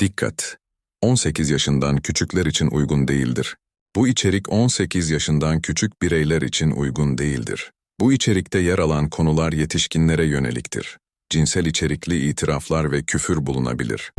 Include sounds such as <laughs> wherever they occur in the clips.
Dikkat! 18 yaşından küçükler için uygun değildir. Bu içerik 18 yaşından küçük bireyler için uygun değildir. Bu içerikte yer alan konular yetişkinlere yöneliktir. Cinsel içerikli itiraflar ve küfür bulunabilir.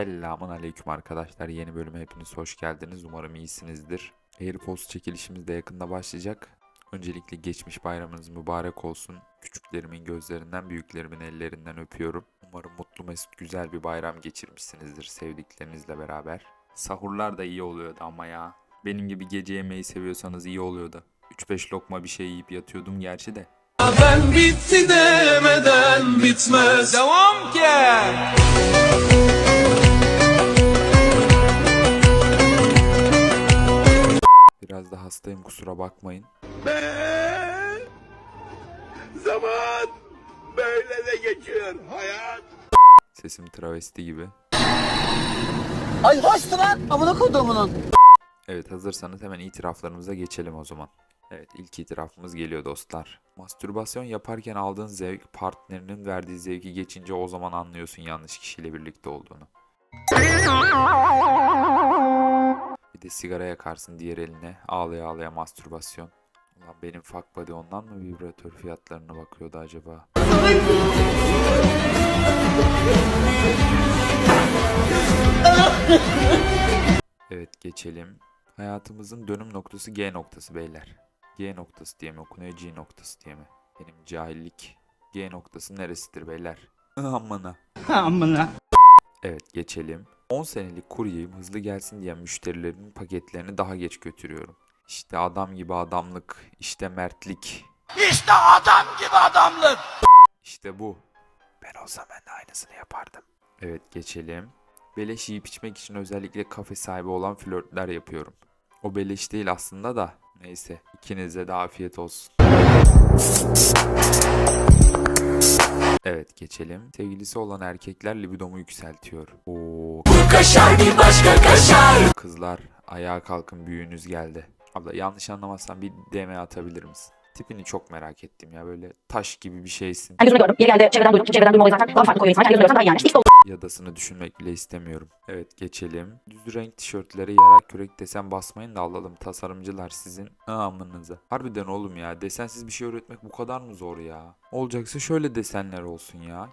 Selamun aleyküm arkadaşlar. Yeni bölüme hepiniz hoş geldiniz. Umarım iyisinizdir. AirPods çekilişimiz de yakında başlayacak. Öncelikle geçmiş bayramınız mübarek olsun. Küçüklerimin gözlerinden, büyüklerimin ellerinden öpüyorum. Umarım mutlu mesut güzel bir bayram geçirmişsinizdir sevdiklerinizle beraber. Sahurlar da iyi oluyordu ama ya. Benim gibi gece yemeği seviyorsanız iyi oluyordu. 3-5 lokma bir şey yiyip yatıyordum gerçi de. Ben bitti demeden bitmez Devam ki Biraz da hastayım kusura bakmayın. Zaman böyle de geçiyor hayat Sesim travesti gibi. Ay hoştu lan amına koduğumunun. Evet hazırsanız hemen itiraflarımıza geçelim o zaman. Evet ilk itirafımız geliyor dostlar. Mastürbasyon yaparken aldığın zevk partnerinin verdiği zevki geçince o zaman anlıyorsun yanlış kişiyle birlikte olduğunu. Bir de sigara yakarsın diğer eline ağlaya ağlaya mastürbasyon. Ulan benim fuck buddy ondan mı vibratör fiyatlarına bakıyordu acaba? Evet geçelim. Hayatımızın dönüm noktası G noktası beyler. G noktası diye mi okunuyor G noktası diye mi? Benim cahillik. G noktası neresidir beyler? <laughs> Amına. Amına. Evet geçelim. 10 senelik kuryeyim hızlı gelsin diyen müşterilerin paketlerini daha geç götürüyorum. İşte adam gibi adamlık, işte mertlik. İşte adam gibi adamlık. İşte bu. Ben olsam ben de aynısını yapardım. Evet geçelim. Beleş yiyip içmek için özellikle kafe sahibi olan flörtler yapıyorum. O beleş değil aslında da. Neyse ikinize de afiyet olsun. Evet geçelim. Sevgilisi olan erkekler libidomu yükseltiyor. Oo. Kaşar bir başka kaşar Kızlar ayağa kalkın büyüğünüz geldi. Abla yanlış anlamazsan bir DM atabilir misin? Tipini çok merak ettim ya böyle taş gibi bir şeysin. Ben gözümle gördüm. Yeri geldi. Çevreden duydum. Şimdi çevreden duyma olayı zaten daha farklı koyuyor insanlar. Kendi gözümle görsem daha iyi yani. Olur. Yadasını düşünmek bile istemiyorum. Evet geçelim. Düz renk tişörtlere yarak kürek desen basmayın da alalım. Tasarımcılar sizin amınıza. Harbiden oğlum ya desensiz bir şey öğretmek bu kadar mı zor ya? Olacaksa şöyle desenler olsun ya.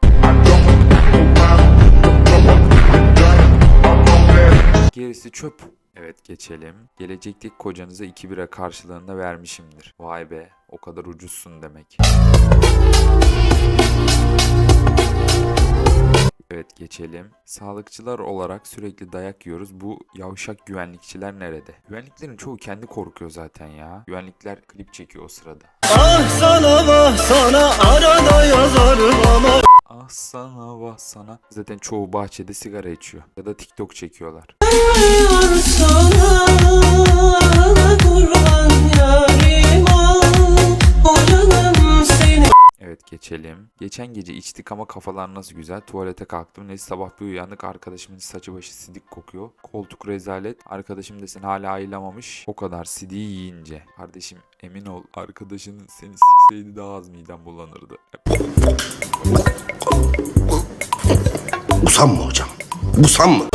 Gerisi çöp. Evet geçelim. Gelecekteki kocanıza 2 bira karşılığında vermişimdir. Vay be o kadar ucuzsun demek. Evet geçelim. Sağlıkçılar olarak sürekli dayak yiyoruz. Bu yavşak güvenlikçiler nerede? Güvenliklerin çoğu kendi korkuyor zaten ya. Güvenlikler klip çekiyor o sırada. Ah sana vah sana arada yazarım ama. Ah sana vah sana. Zaten çoğu bahçede sigara içiyor. Ya da TikTok çekiyorlar. Geçen gece içtik ama kafalar nasıl güzel. Tuvalete kalktım. Neyse sabah bir uyandık. Arkadaşımın saçı başı sidik kokuyor. Koltuk rezalet. Arkadaşım desin hala ayılamamış. O kadar sidiği yiyince. Kardeşim emin ol arkadaşının seni sikseydi daha az midem bulanırdı. Busam mı hocam? Busam mı?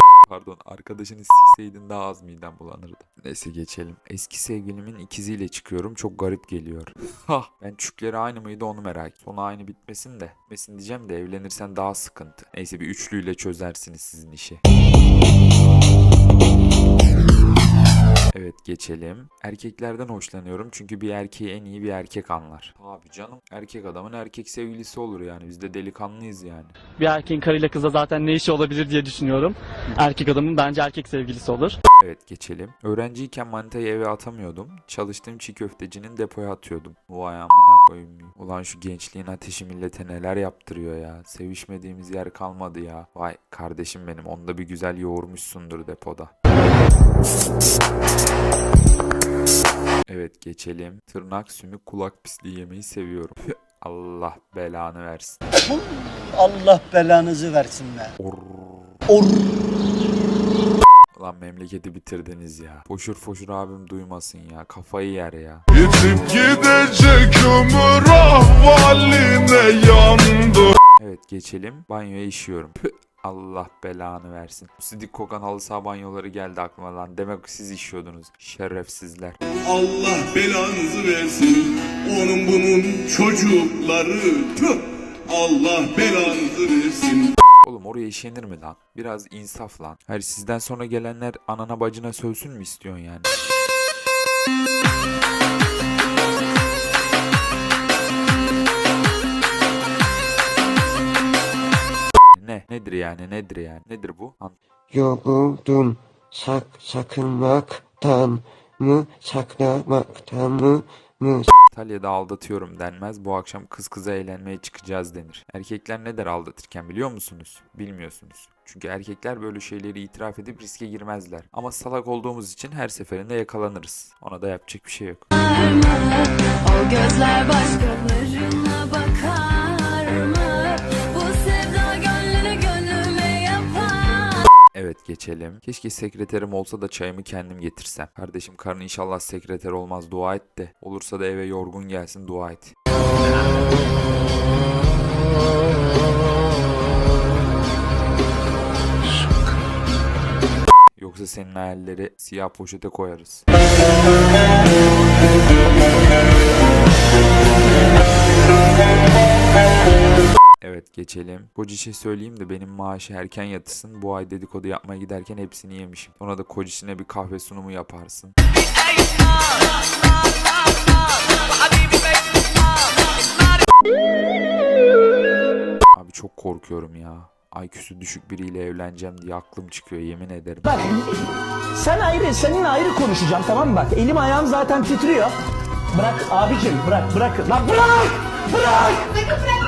Arkadaşını sikseydin daha az midem bulanırdı. Neyse geçelim. Eski sevgilimin ikiziyle çıkıyorum çok garip geliyor. <laughs> Hah ben çükleri aynı mıydı onu merak Sonu aynı bitmesin de. Bitmesin diyeceğim de evlenirsen daha sıkıntı. Neyse bir üçlüyle çözersiniz sizin işi. Evet geçelim. Erkeklerden hoşlanıyorum çünkü bir erkeği en iyi bir erkek anlar. Abi canım erkek adamın erkek sevgilisi olur yani biz de delikanlıyız yani. bir erkeğin karıyla kızla zaten ne işi olabilir diye düşünüyorum. Erkek adamın bence erkek sevgilisi olur. Evet geçelim. Öğrenciyken manitayı eve atamıyordum. Çalıştığım çiğ köftecinin depoya atıyordum. Vay amına koyayım. Ulan şu gençliğin ateşi millete neler yaptırıyor ya. Sevişmediğimiz yer kalmadı ya. Vay kardeşim benim onda bir güzel yoğurmuşsundur depoda. Evet geçelim. Tırnak, sümük, kulak pisliği yemeyi seviyorum. Allah belanı versin. Allah belanızı versin be. Or. Or. Ulan memleketi bitirdiniz ya. Foşur foşur abim duymasın ya. Kafayı yer ya. Yitip gidecek ömür ahvaline yandı Evet geçelim. Banyoya işiyorum. Allah belanı versin. Sidik kokan halı saha banyoları geldi aklıma lan. Demek siz işiyordunuz. Şerefsizler. Allah belanızı versin Onun bunun çocukları Tüh! Allah belanızı versin Oğlum oraya işenir mi lan? Biraz insaf lan. Hayır sizden sonra gelenler anana bacına sövsün mü istiyorsun yani? Nedir yani? Nedir yani? Nedir bu? Yoruldum sak sakınmaktan mı saklamaktan mı mı İtalya'da aldatıyorum denmez. Bu akşam kız kıza eğlenmeye çıkacağız denir. Erkekler ne der aldatırken biliyor musunuz? Bilmiyorsunuz. Çünkü erkekler böyle şeyleri itiraf edip riske girmezler. Ama salak olduğumuz için her seferinde yakalanırız. Ona da yapacak bir şey yok. O gözler başkalarına bakar Evet geçelim. Keşke sekreterim olsa da çayımı kendim getirsem. Kardeşim karın inşallah sekreter olmaz dua et de. Olursa da eve yorgun gelsin dua et. Yoksa senin hayalleri siyah poşete koyarız. Geçelim. Kocişe söyleyeyim de benim maaşı erken yatırsın. Bu ay dedikodu yapmaya giderken hepsini yemişim. Sonra da kocişine bir kahve sunumu yaparsın. Abi çok korkuyorum ya. IQ'su düşük biriyle evleneceğim diye aklım çıkıyor yemin ederim. Bak sen ayrı senin ayrı konuşacağım tamam mı bak elim ayağım zaten titriyor. Bırak abicim bırak bırak lan bırak bırak. Evet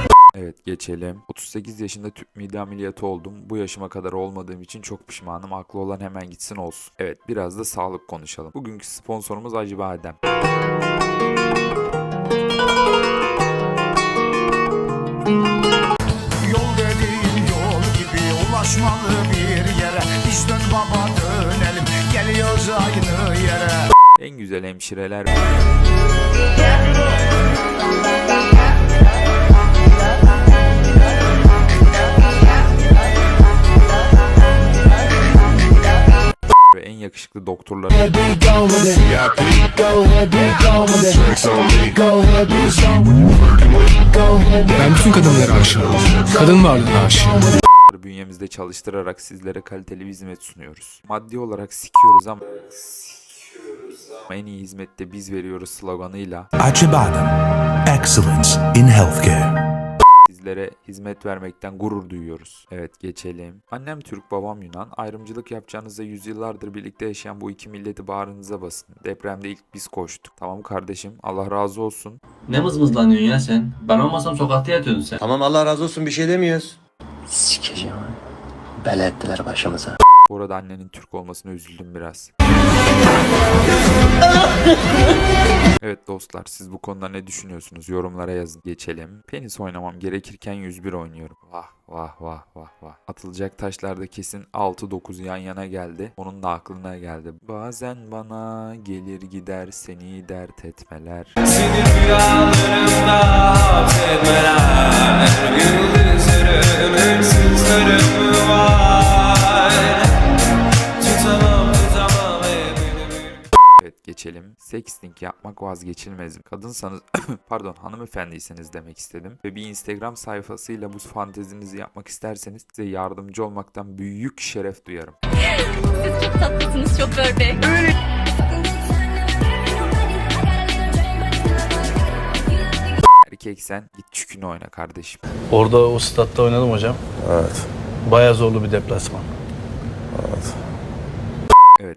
geçelim. 38 yaşında tüp mide ameliyatı oldum. Bu yaşıma kadar olmadığım için çok pişmanım. Aklı olan hemen gitsin olsun. Evet biraz da sağlık konuşalım. Bugünkü sponsorumuz Acıbadem. Yol dediğin yol gibi ulaşmalı bir yere Biz dön baba dönelim geliyoruz aynı yere En güzel hemşireler doktorlar. Ben bütün kadınlara aşığım. Kadın varlığına aşığım. bünyemizde çalıştırarak sizlere kaliteli bir hizmet sunuyoruz. Maddi olarak sikiyoruz ama ama en iyi hizmette biz veriyoruz sloganıyla Acıbadem Excellence in Healthcare sizlere hizmet vermekten gurur duyuyoruz. Evet geçelim. Annem Türk, babam Yunan. Ayrımcılık yapacağınızda yüzyıllardır birlikte yaşayan bu iki milleti bağrınıza basın. Depremde ilk biz koştuk. Tamam kardeşim Allah razı olsun. Ne mızmızlanıyorsun ya sen? Ben olmasam sokakta yatıyordun sen. Tamam Allah razı olsun bir şey demiyoruz. Sikeceğim bela ettiler başımıza. Bu arada annenin Türk olmasına üzüldüm biraz. Evet dostlar siz bu konuda ne düşünüyorsunuz? Yorumlara yazın. Geçelim. Penis oynamam gerekirken 101 oynuyorum. Vah vah vah vah vah. Atılacak taşlarda kesin 6-9 yan yana geldi. Onun da aklına geldi. Bazen bana gelir gider seni dert etmeler. Seni rüyalarımda hapsetmeler gündüzlerim hırsızlarım var Tutamam geçelim. Sexting yapmak vazgeçilmez. Kadınsanız <coughs> pardon hanımefendiyseniz demek istedim. Ve bir Instagram sayfasıyla bu fantezinizi yapmak isterseniz size yardımcı olmaktan büyük şeref duyarım. Siz çok tatlısınız, çok ördek. Erkeksen git çükünü oyna kardeşim. Orada o statta oynadım hocam. Evet. Baya zorlu bir deplasman. Evet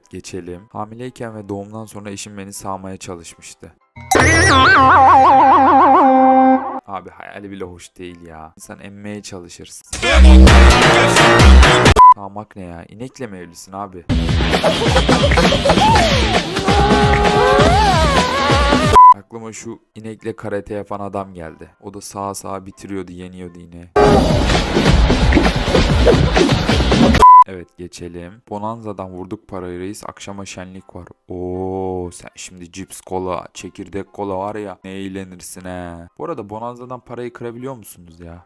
geçelim. Hamileyken ve doğumdan sonra eşim beni sağmaya çalışmıştı. Abi hayali bile hoş değil ya. İnsan emmeye çalışır. Sağmak ne ya? İnekle mi evlisin abi? Aklıma şu inekle karate yapan adam geldi. O da sağa sağa bitiriyordu, yeniyordu yine. Evet geçelim. Bonanza'dan vurduk parayı reis. Akşama şenlik var. Oo sen şimdi cips kola, çekirdek kola var ya ne eğlenirsin he. Bu arada Bonanza'dan parayı kırabiliyor musunuz ya?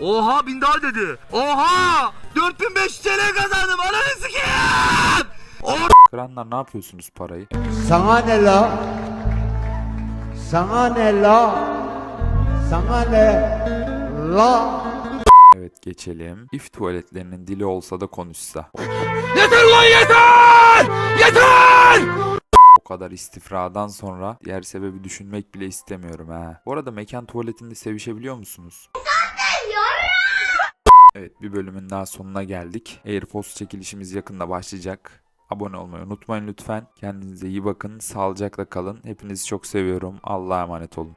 Oha bin dolar dedi. Oha 4500 TL kazandım ananı sikeyim. Kıranlar ne yapıyorsunuz parayı? Sana ne la? Sana ne la? Sana ne la? Geçelim. İf tuvaletlerinin dili olsa da konuşsa. Yeter lan yeter! Yeter! O kadar istifradan sonra diğer sebebi düşünmek bile istemiyorum ha. Bu arada mekan tuvaletinde sevişebiliyor musunuz? Evet bir bölümün daha sonuna geldik. Airpods çekilişimiz yakında başlayacak. Abone olmayı unutmayın lütfen. Kendinize iyi bakın. Sağlıcakla kalın. Hepinizi çok seviyorum. Allah'a emanet olun.